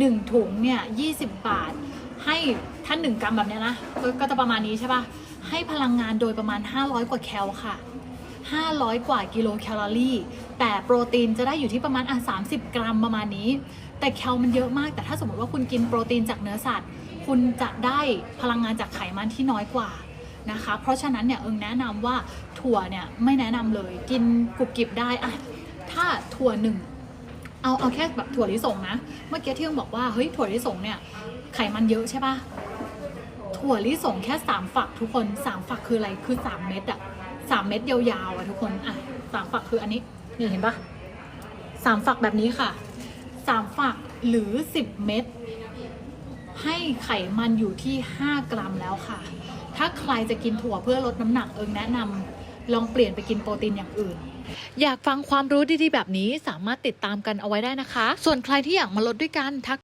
1 ถุงเนี่ย20 บาท ให้ท่าน1กรัมแบบเนี้ยนะก็ก็จะประมาณนี้ใช่ปะให้พลังงานโดยประมาณ 500 กว่าแคลค่ะ 500 กว่ากิโลแคลอรี่ แต่โปรตีนจะได้อยู่ที่ประมาณอะ30 กรัมประมาณนี้ แต่แคลมันเยอะมาก แต่ถ้าสมมติว่าคุณกินโปรตีนจากเนื้อสัตว์ คุณจะได้พลังงานจากไขมันที่น้อยกว่านะคะ เพราะฉะนั้นเนี่ยเอิงแนะนำว่าถั่วเนี่ยไม่แนะนำเลย กินกรุบกริบได้อะถ้าถั่วหนึ่ง เอาเอาแค่แบบถั่วลิสงนะ เมื่อกี้ที่เอิงบอกว่าเฮ้ยถั่วลิสงเนี่ยไขมันเยอะใช่ปะถั่วลิสงแค่สามฝักทุกคนสามฝักคืออะไรคือสามเม็ดอะสามเม็ดยาวๆอะทุกคนอะสามฝักคืออันนี้นี่เห็นปะสามฝักแบบนี้ค่ะสามฝักหรือสิบเม็ดให้ไขมันอยู่ที่ 5 กรัมแล้วค่ะ ถ้าใครจะกินถั่วเพื่อลดน้ำหนักเอิงแนะนำ ลองเปลี่ยนไปกินโปรตีนอย่างอื่น อยากฟังความรู้ดีๆแบบนี้สามารถติดตามกันเอาไว้ได้นะคะ ส่วนใครที่อยากมาลดด้วยกันทัก